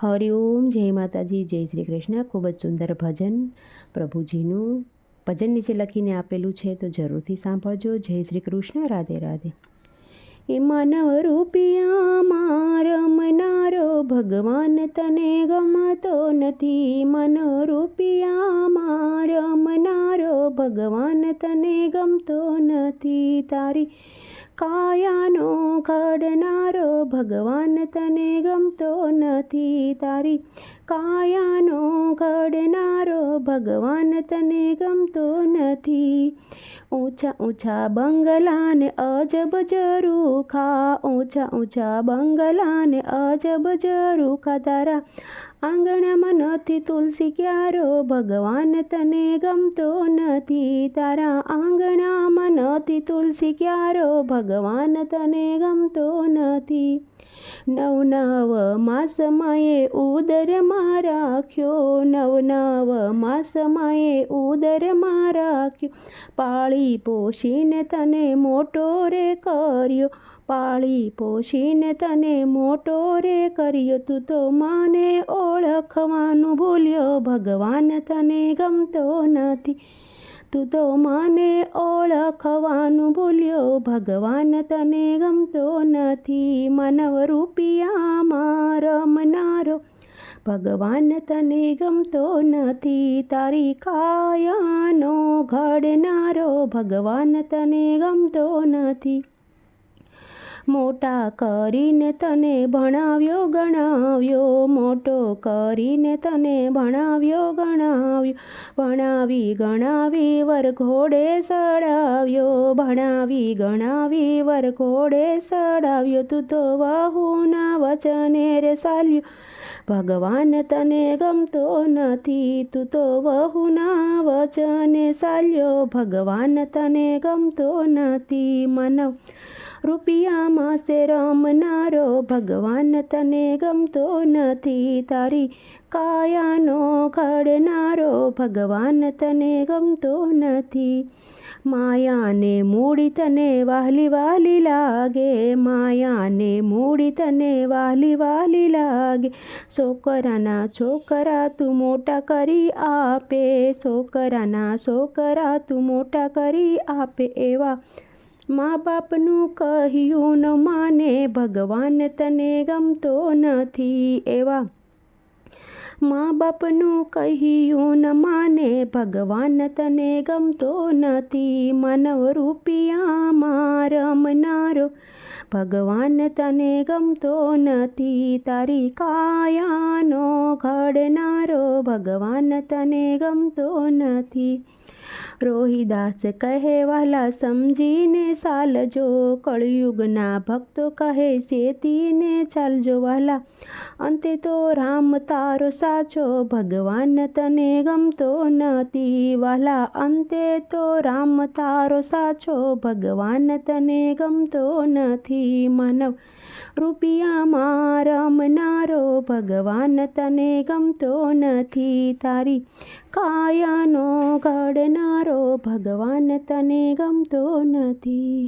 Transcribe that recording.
હરિઓમ જય માતાજી, જય શ્રી કૃષ્ણ. ખૂબ જ સુંદર ભજન પ્રભુજીનું ભજન નીચે લખીને આપેલું છે, તો જરૂરથી સાંભળજો. જય શ્રી કૃષ્ણ, રાધે રાધે. એ માનવ રૂપિયામાં રમનારો ભગવાન તને ગમતો નથી. મન રૂપિયામાં રમનારો ભગવાન તને ગમતો નથી. તારી કાયાનો ઘડનારો ભગવાન તને ગમતો નથી તારી. કાયાનો ઘડનારો ભગવાન તને ગમતો નથી. ઊંચા ઊંચા બંગલાને અજબ જરૂખા ઊંચા ઊંચા બંગલાને અજબ જરૂખા તારા. આંગણામાં નથી તુલસી ક્યારો, ભગવાન તને ગમતો નથી તારા. આંગણામાં નથી તુલસી ક્યારો, ભગવાન તને ગમતો નથી. નવ નવ માસમાએ ઉદરમાં રાખ્યો નવ નવ માસમાએ ઉદરમાં રાખ્યો પાળી પોષીને તને મોટો રે કર્યો. પાળી પોષીને તને મોટો રે કર્યો. તું તો માને ઓળખવાનું ભૂલ્યો. ભગવાન તને ગમતો નથી. તું તો માને ઓળખવાનું ભૂલ્યો. ભગવાન તને ગમતો નથી. માનવરૂપિયા રમનારો. ભગવાન તને ગમતો નથી. તારી કાયાનો ઘડનારો. ભગવાન તને ગમતો નથી. મોટા કરીને તને ભણાવ્યો, ગણાવ્યો. મોટો કરીને તને ભણાવ્યો, ગણાવ્યો. ભણાવી, ગણાવી, વરઘોડે સડાવ્યો. ભણાવી, ગણાવી, વરઘોડે સડાવ્યો. તું તો વહુના વચને રે સાલ્યો ભગવાન તને ગમતો નથી. તું તો વહુના વચને સાલ્યો. ભગવાન તને ગમતો નથી. મનવ રૂપિયામાં સે રમનારો ભગવાન તને ગમતો નથી તારી કાયાનો ઘડનારો ભગવાન તને ગમતો નથી. માયાને મૂડી તને વાલી વાલી લાગે, માયાને મૂડી તને વાલી વાલી લાગે. છોકરાના છોકરા તું મોટા કરી આપે, છોકરાના છોકરા તું મોટા કરી આપે એવા મા બાપનું કહ્યું, ન માને ભગવાન તને ગમતો નથી. એવા મા બાપનું કહ્યું, ન માને ભગવાન તને ગમતો નથી. માનવ રૂપિયામાં રમનારો, ભગવાન તને ગમતો નથી. તારી કાયાનો ઘડનારો, ભગવાન તને ગમતો નથી. રોહિદાસ કહે, વાલા સમજીને ચાલજો કળયુગના ભક્તો કહે, શેતીને ચાલજો વાલા, અંતે તો રામ તારો સાચો, ભગવાન તને ગમતો નથી વાલા, અંતે તો રામ તારો સાચો, ભગવાન તને ગમતો નથી માનવ રૂપિયામાં રમનારો ભગવાન તને ગમતો નથી તારી, કાયાનો ઘડનારો ભગવાન તને ગમતો નથી.